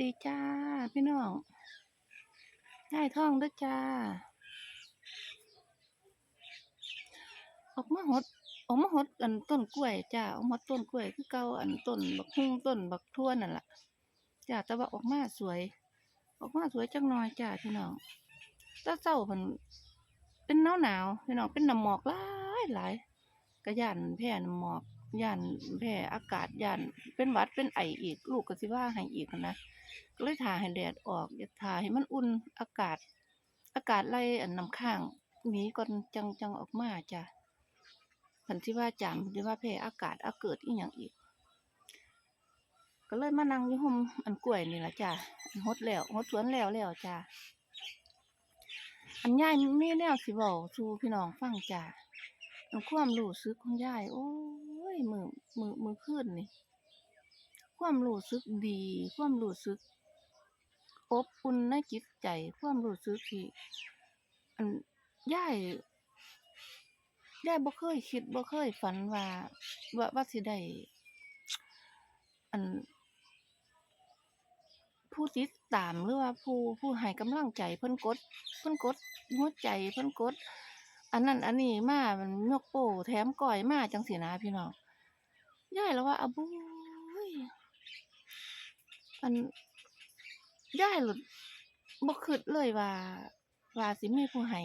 ดีจ้า พี่น้องได้ท่องด้วยจ้า ออกมาหดออกมาหดอันต้นกล้วยจ้าออกมาต้นกล้วยคือเก่าอันต้นบักฮุ่งต้นบักทั่วนั่นแหละจ้าแต่ว่าออกมาสวย ออกมาสวยจังน่อยจ้าพี่น้องแตาเจ้าเพิ่นเป็นหนาวหนาวพี่น้องเป็นน้ำหมอกหลายหลายก็ย่านแพ้น้ำหมอกย่านแพ้อากาศย่านเป็นวัดเป็นไออีก ลูกก็สิว่าให้อีกนะ ก็เลยท่าให้แดดออกอย่าทาให้มันอุ่นอากาศ อากาศไล่อันน้ำค้างหนีก่อนจังจังออกมาจ้ะคันที่ว่าจามที่ว่าแพ้อากาศอาเกิดอีหยังอีก ก็เลยมานั่งอยู่ห่มอันกล้วยนี่ละจ้ะอันฮดแล้วฮดสวนแล้วแล้วจ้ะอันย่ายมีแนวสิเว้าสู่พี่น้องฟังจ้ะอันความรู้สึกของย่ายโอ้ยมือมือมือคืนนี่ ความรู้สึกดี ความรู้สึก อบอุ่นในจิตใจ ความรู้สึกที่อันยายยายบ่เคยคิดบ่เคยฝันว่าว่าว่าสิได้อันผู้ติดตามหรือว่าผู้ผู้ให้กำลังใจเพิ่นกด เพิ่นกดหัวใจเพิ่นกด อันนั้นอันนี้มามันยกโป้แถมก้อยมาจังซี่นะพี่น้องยายแล้วว่าอะบุ้ย อันยายหลุดบ่คิดเลยว่า ว่าสิมีผู้ให้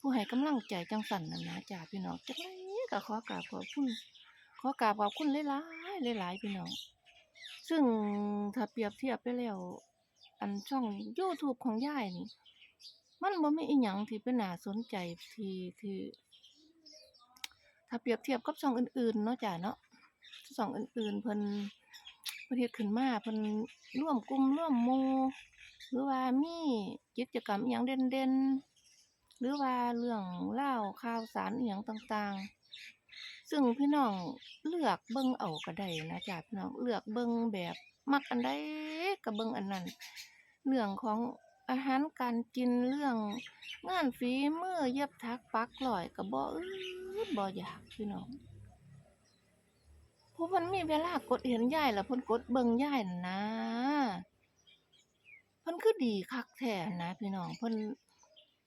ผู้ให้กำลังใจจังซั่นนั่นนะจ้ะพี่น้องจังไดก็ขอกราบขอบคุณขอกราบขอบคุณหลายๆหลายๆพี่น้อง ซึ่งถ้าเปรียบเทียบไปแล้ว อันช่อง YouTube ของยายนี่ มันบ่มีอิหยังที่เป็นน่าสนใจที่ที่ถ้าเปรียบเทียบกับช่องอื่นๆเนาะจ้ะเนาะช่องอื่นๆเพิ่น เพิ่นเฮ็ดขึ้นมาเพิ่นร่วมกลุ่มร่วมหมู่หรือว่ามีกิจกรรมอิหยังเด่นๆ หรือว่าเรื่องราวข่าวสารอิหยังต่างๆ ซึ่งพี่น้องเลือกเบิ่งเอาก็ได้นะจ้ะพี่น้องเลือกเบิ่งแบบมักอันใดก็เบิ่งอันนั้น เรื่องของอาหารการกินเรื่องงานฝีมือเย็บถักปักร้อยก็บ่อึดบ่อยากพี่น้อง ผู้เพิ่นมีเวลากดเห็นยายแล้วเพิ่นกดเบิ่งยายนั่นนะเพิ่นคือดีคักแท้นะพี่น้องเพิ่น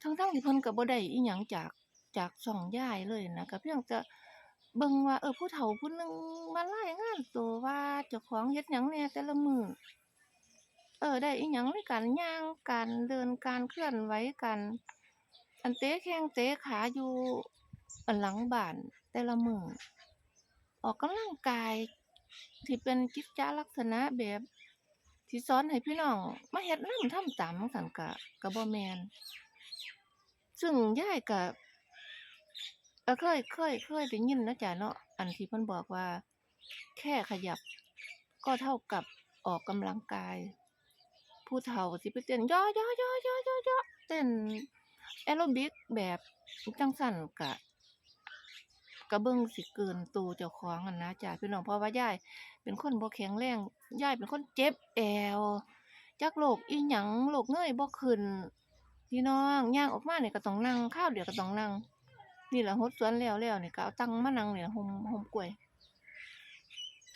ทั้งๆที่เพิ่นก็บ่ได้อิหยังจากจากช่องยายเลยนะก็เพียงแต่เบิ่งว่าเออผู้เฒ่าผู้หนึ่งมารายงานตัวว่าเจ้าของเฮ็ดหยังแหน่แต่ละมือเออได้อิหยังในการย่างการเดินการเคลื่อนไหวการอันเตะแข้งเตะขาอยู่อันหลังบ้านแต่ละมือ ออกกำลังกาย ที่เป็นกิจจลักษณะแบบที่สอนให้พี่น้องมาเฮ็ดนำทำตามจังสันก็ก็บ่แมน ซึ่งยายก็เออเคยเคยเคยได้ยินนะจ้ะเนาะอันที่เพิ่นบอกว่า แค่ขยับ ก็เท่ากับออกกำลังกาย ผู้เฒ่าสิไปเต้นย่อๆๆๆๆเต้นแอโรบิกแบบจังซั้นก็ ก็เบิ่งสิเกินตัวเจ้าของหั้นนะจ้ะพี่น้องเพราะว่ายายเป็นคนบ่แข็งแรงยายเป็นคนเจ็บแอวจักโรคอิหยังโรคเงยบ่ขึ้นพี่น้องย่างออกมาเนี่ยก็ต้องนั่งคราวเดี๋ยวก็ต้องนั่งนี่แหละฮดสวนแล้วแล้วนี่ยก็เอาตังมานั่งเนี่ล่ะห่มห่มกล้วย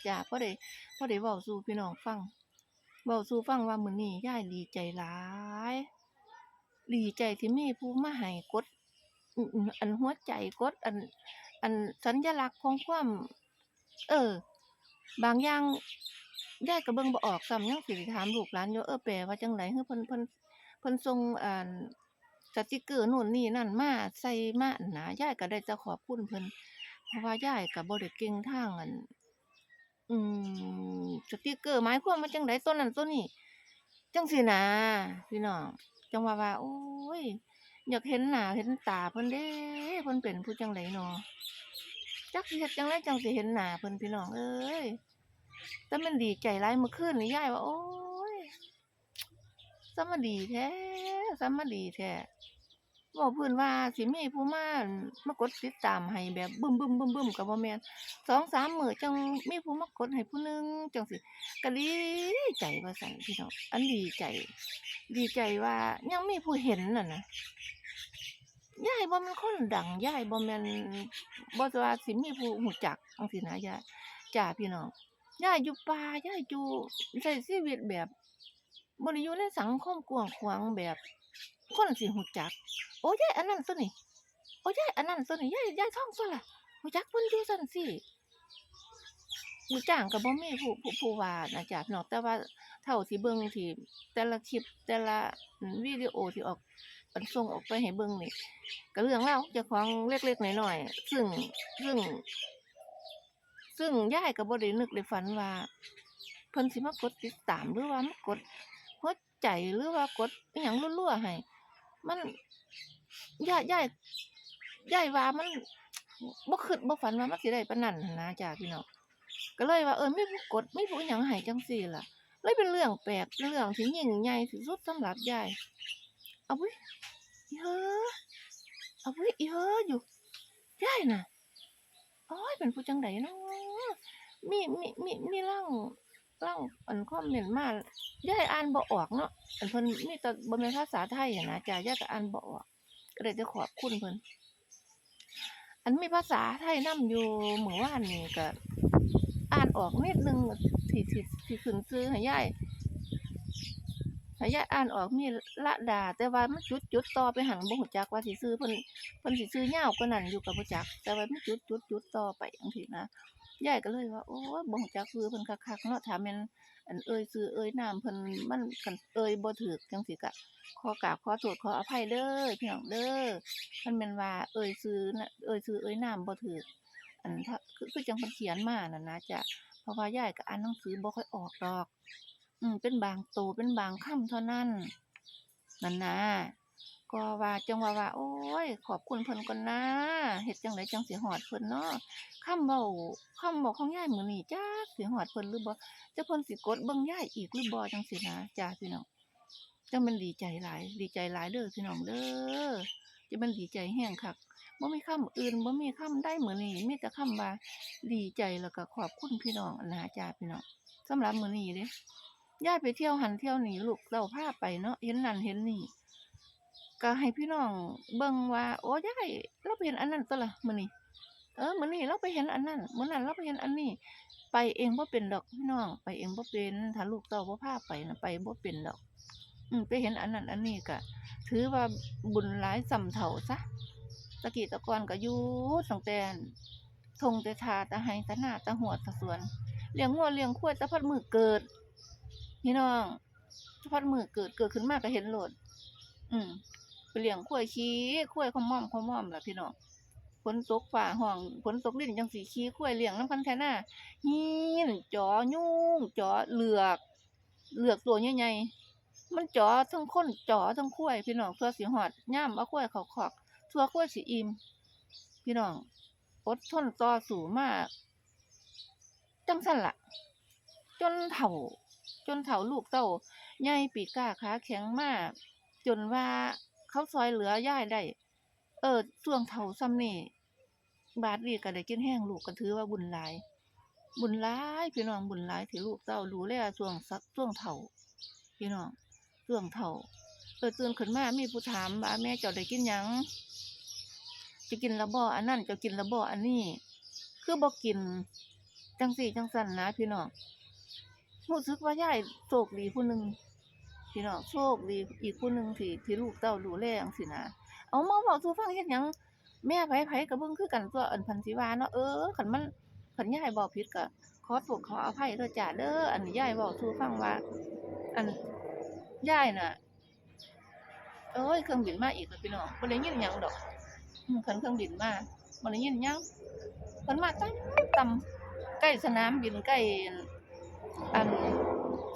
จ้ะพอได้พ่อได้เว้าสู่พี่น้องฟังเว้าสู่ฟังว่ามื้อนี้ยายดีใจหลายดีใจที่มีผู้มาให้กดอันหัวใจกดอัน อันสัญลักษณ์ของความ เออ บางอย่างยายก็เบิ่งบ่ออกซ้ำยังสิถามลูกหลานอยู่เออแปลว่าจั่งใดฮึเพิ่นเพิ่นเพิ่นส่งอ่าสติกเกอร์โน่นนี่นั่นมาใส่มานั่นนะยายก็ได้แต่ขอบคุณเพิ่นเพราะว่ายายก็บ่ได้เก่งทางอันอืมสติกเกอร์หมายความว่าจังใดตัวนั้นตัวนี้จังซี้นะพี่น้องจังว่าว่าโอ๊ยอยากเห็นหน้าเห็นตาเพิ่นเด้เพิ่นเป็นผู้จั่งใดน้อ จักเฮ็ดจังใดจังสิเห็นหน้าเพิ่นพี่น้องเอ้ยแต่มันดีใจหลายเมื่อคืนนี่ยายว่าโอ๊ยซะมาดีแท้ซะมาดีแท้เว้าพื้นว่าสิมีผู้มามากดติดตามให้แบบบึ้มๆๆๆก็บ่แม่น2-3มื้อจังมีผู้มากดให้ผู้หนึ่งจังซี้ก็ดีใจว่าซั่นพี่น้องอันดีใจ ดีใจว่ายังมีผู้เห็นนั่นน่ะ ยายบ่แม่นคนดังยายบ่แม่นบ่ว่าสิมีผู้รู้จักจังซี้นะยายจ้ะพี่น้องยายอยู่ป่ายายอยู่ใช้ชีวิตแบบบ่ได้อยู่ในสังคมกว้างขวางแบบคนสิรู้จัก โอ้ยายอันนั้นตัวนี้โอ้ยายอันนั้นตัวนี้ยายยายท่องตัวล่ะรู้จักเพิ่นอยู่ซั่นสิมือจ้างก็บ่มีผู้ผู้ผู้ว่านะจ๊ะพี่น้องแต่ว่าเท่าที่เบิ่งที่แต่ละคลิปแต่ละวิดีโอที่ออก อันส่งออกไปให้เบิ่งนี่ก็เรื่องราวของเจ้าของเล็กๆน้อยๆซึ่งซึ่ง ซึ่งยายก็บ่ได้นึกได้ฝันว่าเพิ่นสิมากดติดตามหรือว่ามากดหัวใจหรือว่ากดอิหยังรัวๆให้มันยายยายยายว่ามันบ่คิดบ่ฝันว่ามันสิได้ปานนั้นหั้นะจ้ะพี่น้องก็เลยว่าเออไมีผู้กดไมีผู้อิหยังให้จังซี่ล่ะเลยเป็นเรื่องแปลกเป็นเรื่องที่ยิ่งใหญ่ที่สุดสำหรับยาย เอาเว้ยอีเอาเว้ยอีเฮ้อยู่ยายน่ะโอ๊ยเป็นผู้จังไดเนาะมีมีมีมีร่างร่างอันคอมเมนมายายอ่านบ่ออกเนาะอันเพิ่นมีแต่บ่แม่นภาษาไทยอะนะจ้ะยายก็อ่านบ่ออกก็เลยจะขอบคุณเพิ่นอันมีภาษาไทยนํอยู่เมื่อวานนี้ก็อ่านออกนิดนึงที่ที่ที่ขึ้นชื่อให้ยาย ให้ยายอ่านออกมีละดา แต่ว่ามันจุดจุดต่อไปหันบ่ฮู้จักว่าสิชื่อเพิ่นเพิ่นสิชื่อยาวกว่านั้นอยู่ก็บ่จัก แต่ว่ามันจุดจุดจุดต่อไปจังซี่นะยายก็เลยว่าโอ้บ่ฮู้จักชื่อเพิ่นคักๆเนาะถาแม่นอันเอ่ยชื่อเอ่ยนามเพิ่นมันคันเอ่ยบ่ถูกจังซี่ก็ขอกราบขอโทษขออภัยเด้อพี่น้องเด้อมันแม่นว่าเอ่ยชื่อน่ะเอ่ยชื่อเอ่ยนามบ่ถูกอันถ้าคือคือจังเพิ่นเขียนมานั่นนะจ้ะเพราะว่ายายก็อ่านหนังสือบ่ค่อยออกดอก อืมเป็นบางโตวเป็นบางคำเท่านั้นนั่นนะก็ว่าจังว่าว่า โอ๊ยขอบคุณเพิ่นก่อนนะเฮ็ดจังไดจังสิฮอดเพิ่นเนาะคำเว้าคำเว้าของยายมื้อนี้จักสิฮอดเพิ่นหรือบ่จักเพิ่นสิกดเบิ่งยายอีกหรือบ่จังซี้นะจ้าพี่น้องจังม่นดีใจหลาย ดีใจหลายเด้อพี่น้องเด้อจะม่นดีใจแฮงคักบ่มีคำอื่นบ่มีคำใดมื้อนี้มีแต่คำว่า ดีใจแล้วก็ขอบคุณพี่น้องนะจ้าพี่น้องสำหรับมื้อนี้เด้ ยายไปเที่ยวหันเที่ยวหนีลูกเต้าพาไปเนาะเห็นนั่นเห็นนี่ก็ให้พี่น้องเบิ่งว่า โอ้ยายเราไปเห็นอันนั้นตัวละมื้อนี้เออมื้อนี้เราไปเห็นอันนั้นมื้อนั้นเราไปเห็นอันนี้ ไปเองบ่เป็นดอกพี่น้องไปเองบ่เป็นถ้าลูกเต้าบ่พาไปนะไปบ่เป็นดอก อืมไปเห็นอันนั้นอันนี้ก็ถือว่าบุญหลายส่ำเท่าซะตะกี้ตะกอนก็อยู่ตั้งแต่ทงแต่ทาตะไห้ตะหน้าตะหัวตะสวนเลี้ยงงัวเลี้ยงควายตะพัดมือเกิด พี่น้องตะพัดมือเกิดเกิดขึ้นมาก็เห็นโหลด อืมไปเลี้ยงควายขี้ควายขมอมขมอมล่ะพี่น้องฝนตกฟ้าห้องฝนตกลิ้นจังสิขี้ควายเลี้ยงนำกันแท้หน้าหินจ๋อยุ่งจ๋อเหลือกเหลือกตัวใหญ่ๆมันจ๋อทั้งคนจ๋อทั้งควายพี่น้องเพื่อสิฮอดยามเอาควายเขาคอกทั่วควายสิอิ่มพี่น้องอดทนต่อสู้มาก จังซั่นล่ะ จนเฒ่า จนเฒ่าลูกเต้าใหญ่ปีก้าขาแข็งมากจนว่าเขาซอยเหลือย่ายได้ เออช่วงเฒ่าส่ำนี้บาดนี้ก็ได้กินแห้งลูกก็ถือว่าบุญหลาย บุญหลายพี่น้องบุญหลายที่ลูกเต้าดูแลช่วงสักช่วงเฒ่าพี่น้องช่วงเฒ่าเออตื่นขึ้นมามีผู้ถามว่าแม่เจ้าได้กินยังจะกินและบ่อันนั้นจะกินและบ่อันนี้ คือบ่กิน จังสี่จังสั่นนะพี่น้อง รู้สึกว่ายายโชคดีผู้หนึ่งพี่น้องโชคดีอีกผู้หนึ่งที่ที่ลูกเต้าดูแลจังซี่นะเอามาเว้าสู่ฟังเฮ็ดหยังแม่ไผๆก็เบิ่งคือกันตัวอันพันสิวาเนาะเออคันมันคันยายเว้าผิดก็ขอโทษขออภัยเด้อจ้าเด้ออันยายเว้าสู่ฟังว่า อันยายน่ะเอ้ยเครื่องบินมาอีกแล้วพี่น้องบ่ได้ยินหยังดอกอืมคันเครื่องบินมาบ่ได้ยินหยังเพิ่นมาต่ำต่ำใกล้สนามบินใกล้ อัน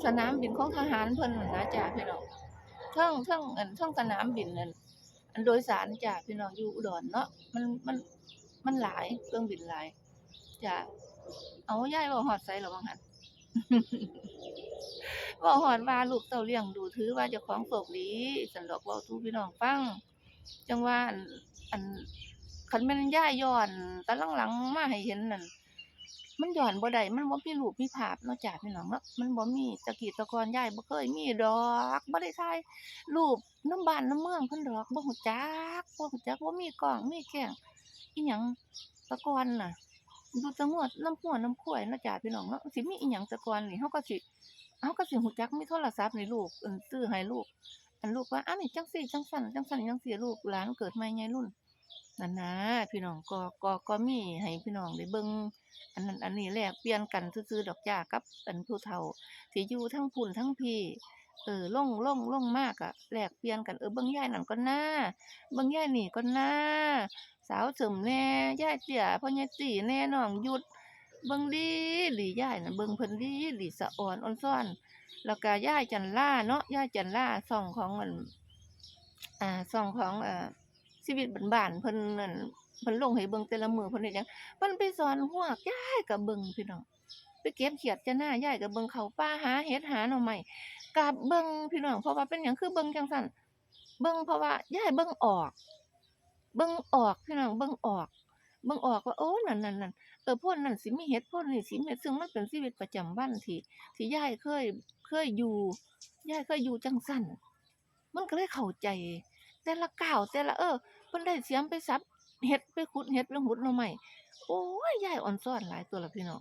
สนามบินของทหารเพิ่นนะจ้ะพี่น้องเทิงเทิงอันเทิงสนามบินนั่นอันโดยสารจ้ะพี่น้องอยู่อุดรเนาะมันมันมันหลายเครื่องบินหลายจ้ะเอายายเว้าฮอดไสแล้วว่างั้นเว้าฮอดว่าลูกเต้าเลี้ยงดูถือว่าเจ้าของโชคดีซั่นดอกเว้าสู่พี่น้องฟังจังว่าอันอันคันแม่นย่ายย้อนแต่หลังๆมาให้เห็นนั่น มันหย้อนบ่ได้มันบ่มีรูปมีภาพนาะจ้ะพี่น้องเนาะมันบ่มีตะกี้ตะกอนยายบ่เคยมีดอกบ่ได้ถ่ายรูปนำบ้านน้ำเมืองเพิ่นดอกบ่ฮู้จักบ่ฮู้จักบ่มีกล้องมีแก้งอิหยังตะกอนน่ะอยู่แต่งัวน้ำงัวน้ำควยนาะจ้ะพี่น้องเนาะสิมีอิหยังต่ก่อนนี่เฮาก็สิเฮาก็สิรู้จักมีโทรศัพท์นี่ลูกอันซื้อให้ลูกอันลูกว่าอันนี้จังซี่จังซั้นจังซั้นจังซี่ลูกหลานเกิดม่ใหญ่รุ่น นั่นนะพี่น้องก็ก็ก็มีให้พี่น้องได้เบิ่งอันนั้นอันนี้แลกเปลี่ยนกันซื่อๆดอกจ้ากับอันผู้เฒ่าที่อยู่ทั้งพุ่นทั้งพี่เออล่องล่องล่องมากอะแลกเปลี่ยนกันเออเบิ่งยายนั่นก่อนนะเบิ่งยายนี่ก่อนนะสาวเสริมแน่ยายเตี้ยพ่อใหญ่ตีแน่น้องหยุด เบิ่งดีหลียายน่ะเบิ่งเพิ่นดีหลีสะอ่อนอ่อนซ่อน แล้วก็ยายจันล่าเนาะยายจันล่าช่องของอันอ่าช่องของเอ่อ ชีวิตบ้านๆเพิ่นนั่นเพิ่นลงให้เบิ่งแต่ละมือเพิ่นเฮ็ดหยังเพิ่นไปสอนฮวกยายก็เบิ่งพี่น้องไปเก็บเขียดจะหน้ายายก็เบิ่งเขาป่าหาเห็ดหาหน่อไม้ก็เบิ่งพี่น้องเพราะว่าเป็นหยังคือเบิ่งจังซั่นเบิ่งเพราะว่ายายเบิ่งออก เบิ่งออกพี่น้องเบิ่งออกเบิ่งออกว่าโอ้นั่นๆๆเออพ่นนั่นสิมีเฮ็ดพ่นนี่สิมีเฮ็ดซึ่งมันเป็นชีวิตประจำวันที่ที่ยายเคยเคยอยู่ยายเคยอยู่จังซั่นมันก็เลยเข้าใจ แต่ละก้าวแต่ละเออ เพิ่นได้เสียมไปสับเฮ็ดไปขุดเฮ็ดไปขุดหน่อไม้โอ้ยยายอ่อนซ้อนหลายตัวละพี่น้อง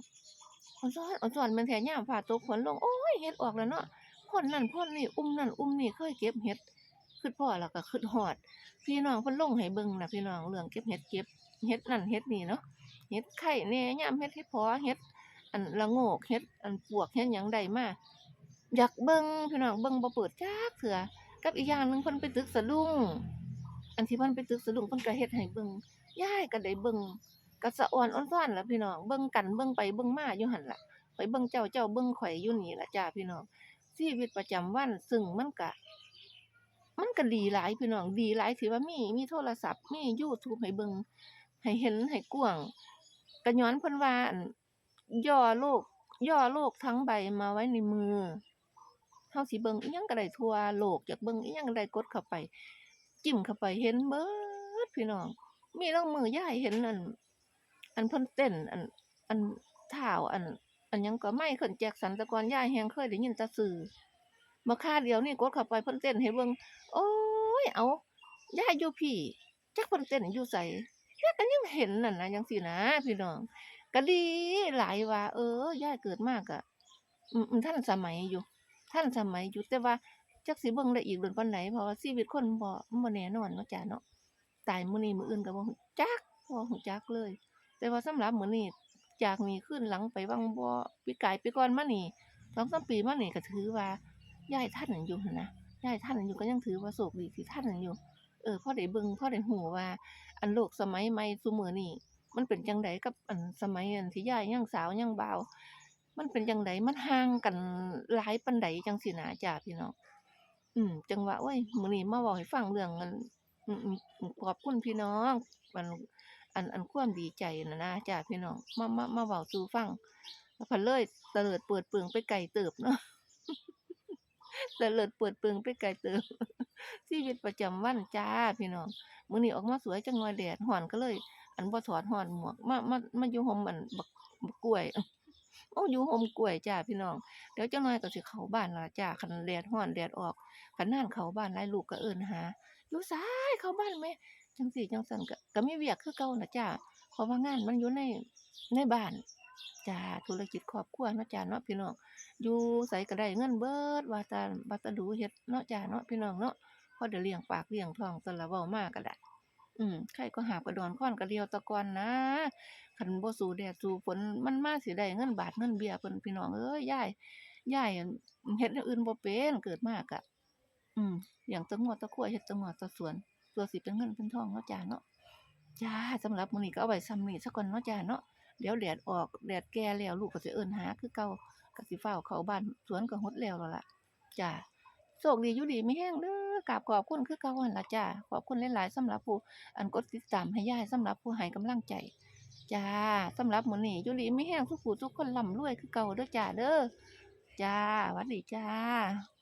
อ่อนซ้อนอ่อนซ้อนม่นแท้ยามฟ้าตกฝนลงโอ้ยเฮ็ดออกแล้วเนาะพ่นนั่นพ่นนี่อุ้มนั่นอุ้มนี่เคยเก็บเฮ็ดคิดพ้อแล้วก็คิดฮอด พี่น้องเพิ่นลงให้เบิ่งน่ะพี่น้องเรื่องเก็บเฮ็ดเก็บเฮ็ดนั่นเฮ็ดนี่เนาะเฮ็ดไข่แหน่ยามเฮ็ดเฮ็ดพอเฮ็ดอันละโงกเฮ็ดอันปวกเฮ็ดหยังได้มาอยากเบิ่งพี่น้องเบิ่งบ่เปิดจักเทื่อกับอีกอย่างหนึงเพิ่นไปตึกสะดุ้ง อันที่เพิ่นไปตึกสะดุ้งเพิ่นก็เฮ็ดให้เบิ่งยายก็ได้เบิ่งก็สะอ่อนอ่อนซ้อนล่ะพี่น้องเบิ่งกันเบิ่งไปเบิ่งมาอยู่หั่นล่ะไปเบิ่งเจ้าเจ้าเบิ่งข่อยอยู่นี่ล่ะจ้าพี่น้องชีวิตประจำวันซึ่งมันก็มันก็ดีหลายพี่น้องดีหลายที่ว่ามีมีโทรศัพท์มียูทูบให้เบิ่งให้เห็นให้กว้างก็ย้อนเพิ่นว่านย่อโลก ย่อโลกทั้งใบมาไว้ในมือเฮาสิเบิ่งอิหยังก็ได้ทั่วโลกอยากเบิ่งอิหยังก็ได้กดเข้าไป จิ้มเข้าไปเห็นเบิดพี่น้อง มีลางมือยายเห็นอัน อันเพิ่นเต้น อัน อันเท่าอัน อันยังก็ไมเคิลแจ็คสันต่ก่อนยายแฮงเคยได้ยินต่ชื่อบักค่าเดียวนี่กดเข้าไปเพิ่นเต้นให้เบิ่งโอ้ยเอายายอยู่พี่จักเพิ่นเต้นอยู่ไสยายก็ยังเห็นนั่นนะจังซี่นะพี่น้องก็ดีหลายว่า เออยายเกิดมากอืมๆทันสมัยอยู่ทันสมัยอยู่แต่ว่า จักสิเบิ่งได้อีกโดนปานใดเพราะว่าชีวิตคนบ่มันบ่แน่นอนเนาะจ้ะเนาะตายมื้อนี้มื้ออื่นก็บ่รู้จักบ่รู้จักเลย แต่ว่าสำหรับมื้อนี้จากนี้คืนหลังไปวังบ่ปีกายปีก่อนมานี่2-3ปีมานี่ก็ถือว่ายายทันอยู่นะยายทันอยู่ก็ยังถือว่าโชคดีที่ทันอยู่ เออพอได้เบิ่งพอได้ฮู้ว่า อันโลกสมัยใหม่ซุมื้อนี้มันเป็นจังไดกับอันสมัยอันที่ยายยังสาวยังบ่าวมันเป็นจังไดมันห่างกันหลายปานใดจังซี้นะจ้ะพี่น้อง อืม จังว่าโอ๊ยมื้อนี้มาเว้าให้ฟังเรื่องอันขอบคุณพี่น้องอันอันอันความดีใจนะนะจ้ะพี่น้องมามามาเว้าสู่ฟังเพิ่นเลยเตลิดเปิดเปิงไปไกลเติบเนาะเตลิดเปิดเปิงไปไกลเติบชีวิตประจำวันจ้าพี่น้องมื้อนี้ออกมาสวยจังหน่อยแดดร้อนก็เลย อันบ่ถอดร้อนหมวกมามามาอยู่ร่มอันบักบักกล้วย โอ้อยู่ร่มกล้วยจ้าพี่น้องเดี๋ยวจักหน่อยก็สิเข้าบ้านละจ้าคันแดดร้อนแดดออกคันนานเข้าบ้านหลายลูกก็เอิ้นหาอยู่ไสเข้าบ้านแม่จังซี่จังซั้นก็ก็มีเวียกคือเก่านะจ้าเพราะว่างานมันอยู่ในในบ้านจ้าธุรกิจครอบครัวเนาะจ้าเนาะพี่น้องอยู่ไสก็ได้เงินเบิดว่าต่ว่าแต่ดูเฮ็ดเนาะจ้าเนาะพี่น้องเนาะพอได้เลี้ยงปากเลี้ยงท้องซั่นล่ะเว้ามาก็ได้อืมไข่ก็หาบกระดอนค้อนกระเดียวตะกอนนะ คันบ่สู้แดดสู้ฝนมันมาสิได้เงินบาทเงินเบี้ยเพิ่นพี่น้องเอ้ยยายยายเฮ็ดแนอื่นบ่เป็นเกิดมาก็อืมเลี้ยงต่งัวแต่ควายเฮ็ดต่งัวแต่สวน ตัวสิเป็นเงินเป็นทองเนาะจ้าเนาะจ้าสำหรับมื้อนี้ก็เอาไว้ส่ำนี้ซะก่อนเนาะจ้าเนาะเดี๋ยวแดดออกแดดแก่แล้วลูกก็สิเอิ้นหาคือเก่าก็สิฟ้าเข้าบ้านสวนก็ฮดแล้วแล้วล่ะจ้าโชคดีอยู่ดีมีแรงเด้อกราบขอบคุณคือเก่าหั่นล่ะจ้าขอบคุณหลายๆสำหรับผู้อันกดติดตามให้ยายสำหรับผู้ให้กำลังใจ จ้าสำหรับมื้อนี้ยุลีไม่แห้งทุกผู้ทุกคนล่ำรวยคือเก่าเด้อจ้าเด้อจ้าหวัดดีจ้า